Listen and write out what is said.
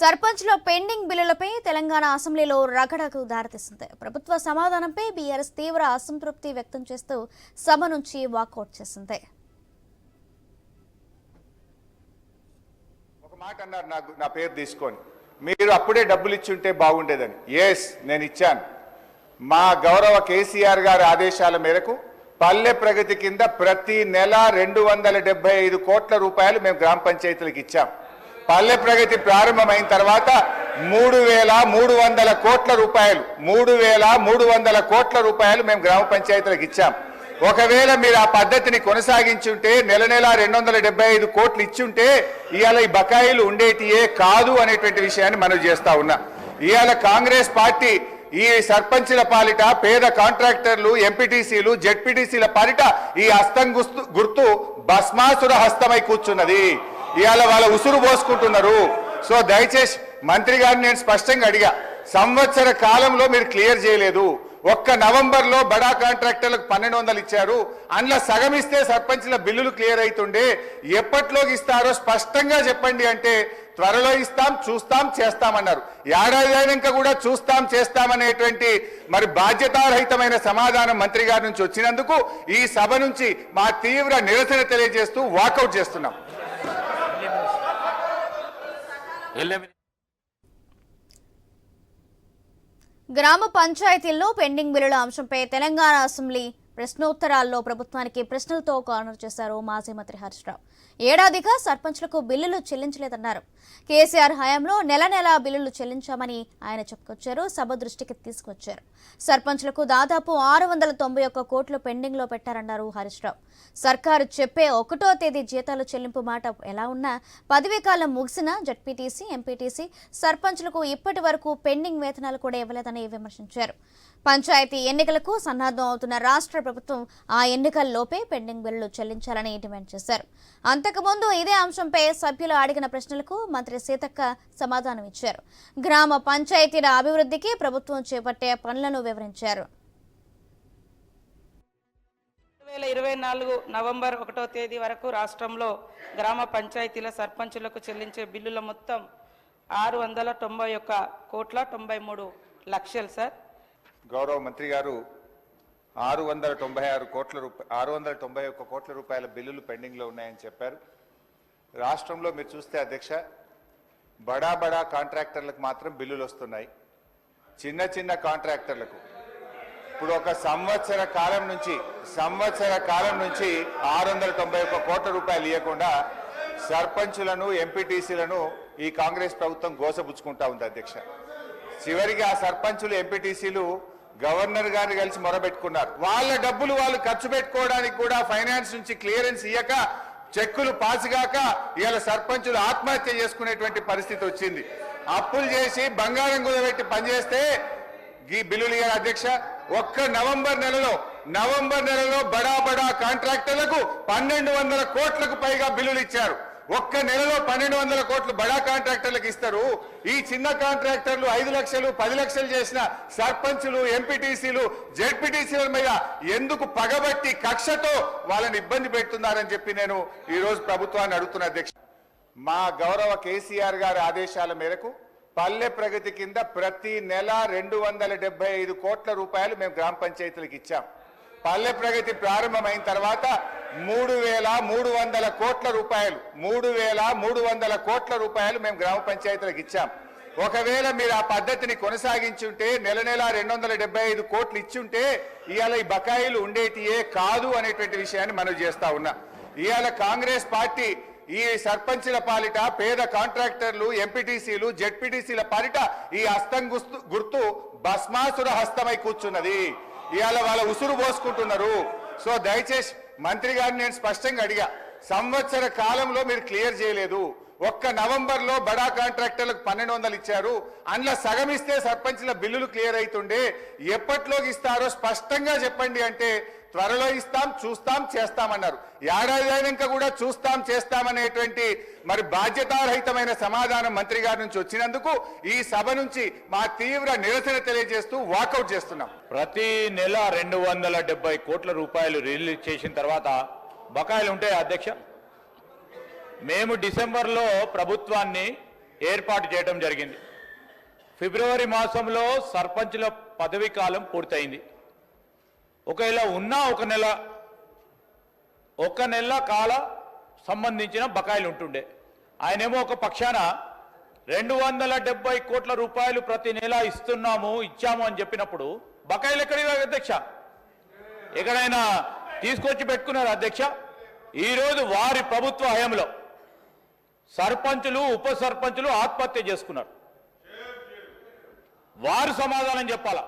సర్పంచ్ల పెండింగ్ బిల్లులపై తెలంగాణ అసెంబ్లీలో రగడకు దారితీసింది. ప్రభుత్వ సమాధానంపై బీఆర్ఎస్ తీవ్ర అసంతృప్తి వ్యక్తం చేస్తూ సభ నుంచి వాకౌట్ చేసింది. ఒక మాట అన్నారు నాకు నా పేరు తీసుకొని. మీరు అప్పుడే డబ్బులు ఇచ్చుంటే బాగుండేదని. ఎస్ నేను ఇచ్చాను. మా గౌరవ కేసీఆర్ గారి ఆదేశాల మేరకు పల్లె ప్రగతి కింద ప్రతి నెల రెండు వందల డెబ్బై ఐదు కోట్ల రూపాయలు మేము గ్రామ పంచాయతీలకు ఇచ్చాం. పల్లె ప్రగతి ప్రారంభమైన తర్వాత మూడు వేల మూడు వందల కోట్ల రూపాయలు మూడు వేల మూడు వందల కోట్ల రూపాయలు మేము గ్రామ పంచాయతీలకు ఇచ్చాం. ఒకవేళ మీరు ఆ పద్ధతిని కొనసాగించుంటే నెల నెల రెండు వందల డెబ్బై ఐదు కోట్లు ఇచ్చుంటే ఇవాళ ఈ బకాయిలు ఉండేటియే కాదు అనేటువంటి విషయాన్ని మనం చేస్తా ఉన్నా. ఇవాళ కాంగ్రెస్ పార్టీ ఈ సర్పంచుల పాలిట పేద కాంట్రాక్టర్లు ఎంపీటీసీలు జెడ్పీటీసీల పాలిట ఈ హస్తం గుర్తు భస్మాసుర హస్తమై కూర్చున్నది. ఇవాళ వాళ్ళ ఉసురు పోసుకుంటున్నారు. సో దయచేసి మంత్రి గారిని నేను స్పష్టంగా అడిగా సంవత్సర కాలంలో మీరు క్లియర్ చేయలేదు. ఒక్క నవంబర్లో బడా కాంట్రాక్టర్లకు పన్నెండు వందలు ఇచ్చారు. అందులో సగం ఇస్తే సర్పంచ్ల బిల్లులు క్లియర్ అవుతుండే ఎప్పట్లోకి ఇస్తారో స్పష్టంగా చెప్పండి అంటే త్వరలో ఇస్తాం చూస్తాం చేస్తామన్నారు. ఏడాది అయినాక కూడా చూస్తాం చేస్తామనేటువంటి మరి బాధ్యతారహితమైన సమాధానం మంత్రి గారి నుంచి వచ్చినందుకు ఈ సభ నుంచి మా తీవ్ర నిరసన తెలియజేస్తూ వాకౌట్ చేస్తున్నాం. గ్రామ పంచాయతీల్లో పెండింగ్ బిల్లుల అంశంపై తెలంగాణ అసెంబ్లీ ప్రశ్నోత్తరాల్లో ప్రభుత్వానికి ప్రశ్నలతో కార్నర్ చేశారు మాజీ మంత్రి హరీష్ రావు. ఏడాదిగా సర్పంచ్లకు బిల్లులు చెల్లించలేదన్నారు. కేసీఆర్ హయాంలో నెల నెలా బిల్లులు చెల్లించామని ఆయన చెప్పుకొచ్చారు సభ దృష్టికి తీసుకొచ్చారు. సర్పంచ్లకు దాదాపు ఆరు వందల తొంభై ఒక్క కోట్లు పెండింగ్లో పెట్టారన్నారు హరీష్ రావు. సర్కారు చెప్పే ఒకటో తేదీ జీతాలు చెల్లింపు మాట ఎలా ఉన్నా పదవీ కాలం ముగిసినా జడ్పీటీసీ ఎంపీటీసీ సర్పంచ్లకు ఇప్పటి వరకు పెండింగ్ వేతనాలు కూడా ఇవ్వలేదని విమర్శించారు. పంచాయతీ ఎన్నికలకు సన్నద్ధం అవుతున్న రాష్ట్ర ప్రభుత్వం ఆ ఎన్నికల్లోపే పెండింగ్ బిల్లులు చెల్లించాలని డిమాండ్ చేశారు. అంతకుముందు ఇదే అంశంపై సభ్యులు అడిగిన ప్రశ్నలకు మంత్రి సీతక్క సమాధానం ఇచ్చారు. గ్రామ పంచాయతీల అభివృద్ధికి ప్రభుత్వం చేపట్టే పనులను వివరించారు. రెండు వేల ఇరవై నాలుగు నవంబర్ ఒకటో తేదీ వరకు రాష్ట్రంలో గ్రామ పంచాయతీల సర్పంచులకు చెల్లించే బిల్లుల మొత్తం ఆరు వందల తొంభై ఒక్క కోట్ల తొంభై మూడు లక్షలు సార్. గౌరవ మంత్రి గారు ఆరు వందల తొంభై ఆరు కోట్ల రూపాయ ఆరు వందల తొంభై ఒక్క కోట్ల రూపాయల బిల్లులు పెండింగ్లో ఉన్నాయని చెప్పారు. రాష్ట్రంలో మీరు చూస్తే అధ్యక్ష బడా బడా కాంట్రాక్టర్లకు మాత్రం బిల్లులు వస్తున్నాయి. చిన్న చిన్న కాంట్రాక్టర్లకు. ఇప్పుడు ఒక సంవత్సర కాలం నుంచి సంవత్సర కాలం నుంచి ఆరు వందల తొంభై ఒక్క కోట్ల రూపాయలు ఇవ్వకుండా సర్పంచులను ఎంపీటీసీలను ఈ కాంగ్రెస్ ప్రభుత్వం గోసపుచ్చుకుంటా ఉంది అధ్యక్ష. చివరికి ఆ సర్పంచులు ఎంపీటీసీలు గవర్నర్ గారిని కలిసి మొరబెట్టుకున్నారు. వాళ్ళ డబ్బులు వాళ్ళు ఖర్చు పెట్టుకోవడానికి కూడా ఫైనాన్స్ నుంచి క్లియరెన్స్ ఇయ్యక చెక్కులు పాసుగాక ఇవాళ సర్పంచులు ఆత్మహత్య చేసుకునేటువంటి పరిస్థితి వచ్చింది. అప్పులు చేసి బంగారం కుదబెట్టి పనిచేస్తే ఈ బిల్లులు గారి అధ్యక్ష. ఒక్క నవంబర్ నెలలో నవంబర్ నెలలో బడా బడా కాంట్రాక్టర్లకు పన్నెండు వందల కోట్లకు పైగా బిల్లులు ఇచ్చారు. ఒక్క నెలలో పన్నెండు వందల కోట్లు బడా కాంట్రాక్టర్లకు ఇస్తారు. ఈ చిన్న కాంట్రాక్టర్లు ఐదు లక్షలు పది లక్షలు చేసిన సర్పంచులు ఎంపీటీసీలు జెడ్పీటీసీల మీద ఎందుకు పగబట్టి కక్షతో వాళ్ళని ఇబ్బంది పెడుతున్నారని చెప్పి నేను ఈరోజు ప్రభుత్వాన్ని అడుగుతున్న అధ్యక్ష మా గౌరవ కేసీఆర్ గారి ఆదేశాల మేరకు పల్లె ప్రగతి కింద ప్రతి నెల రెండు వందల డెబ్బై ఐదు కోట్ల రూపాయలు మేము గ్రామ పంచాయతీలకు ఇచ్చాం. పల్లె ప్రగతి ప్రారంభమైన తర్వాత మూడు వేల మూడు వందల కోట్ల రూపాయలు. మూడు వేల మూడు వందల కోట్ల రూపాయలు మేము గ్రామ పంచాయతీలకు ఇచ్చాం. ఒకవేళ మీరు ఆ పద్ధతిని కొనసాగించుంటే నెల నెల రెండు వందల డెబ్బై ఐదు కోట్లు ఇచ్చుంటే ఇవాళ ఈ బకాయిలు ఉండేటియే కాదు అనేటువంటి విషయాన్ని మనం చేస్తా ఉన్నా. ఇవాళ కాంగ్రెస్ పార్టీ ఈ సర్పంచుల పాలిట పేద కాంట్రాక్టర్లు ఎంపీటీసీలు జెడ్పీటీసీల పాలిట ఈ హస్తం గుర్తు భస్మాసుర హస్తమై కూర్చున్నది. ఇవాళ వాళ్ళ ఉసురు పోసుకుంటున్నారు. సో దయచేసి మంత్రి గారిని నేను స్పష్టంగా అడిగా సంవత్సర కాలంలో మీరు క్లియర్ చేయలేదు. ఒక్క నవంబర్లో బడా కాంట్రాక్టర్లకు పన్నెండు వందలు ఇచ్చారు. అందులో సగం ఇస్తే సర్పంచ్ల బిల్లులు క్లియర్ అవుతుండే ఎప్పట్లోకి ఇస్తారో స్పష్టంగా చెప్పండి అంటే త్వరలో ఇస్తాం చూస్తాం చేస్తామన్నారు. ఏడాది అయినాక కూడా చూస్తాం చేస్తామనేటువంటి మరి బాధ్యతారహితమైన సమాధానం మంత్రి గారి నుంచి వచ్చినందుకు ఈ సభ నుంచి మా తీవ్ర నిరసన తెలియజేస్తూ వాకౌట్ చేస్తున్నాం. ప్రతి నెల రెండు వందల కోట్ల రూపాయలు రిలీజ్ చేసిన తర్వాత బకాయిలు ఉంటాయి అధ్యక్ష? మేము డిసెంబర్లో ప్రభుత్వాన్ని ఏర్పాటు చేయడం జరిగింది. ఫిబ్రవరి మాసంలో సర్పంచుల పదవీ కాలం పూర్తయింది. ఒకవేళ ఉన్నా ఒక నెల ఒక నెల కాల సంబంధించిన బకాయిలు ఉంటుండే. ఆయనేమో ఒక పక్షాన రెండు వందల డెబ్బై కోట్ల రూపాయలు ప్రతి నెల ఇస్తున్నాము ఇచ్చాము అని చెప్పినప్పుడు బకాయిలు ఎక్కడ అధ్యక్ష? ఎక్కడైనా తీసుకొచ్చి పెట్టుకున్నారు అధ్యక్ష? ఈరోజు వారి ప్రభుత్వ హయంలో సర్పంచులు ఉప సర్పంచులు ఆత్మహత్య చేసుకున్నారు. వారు సమాధానం చెప్పాలా?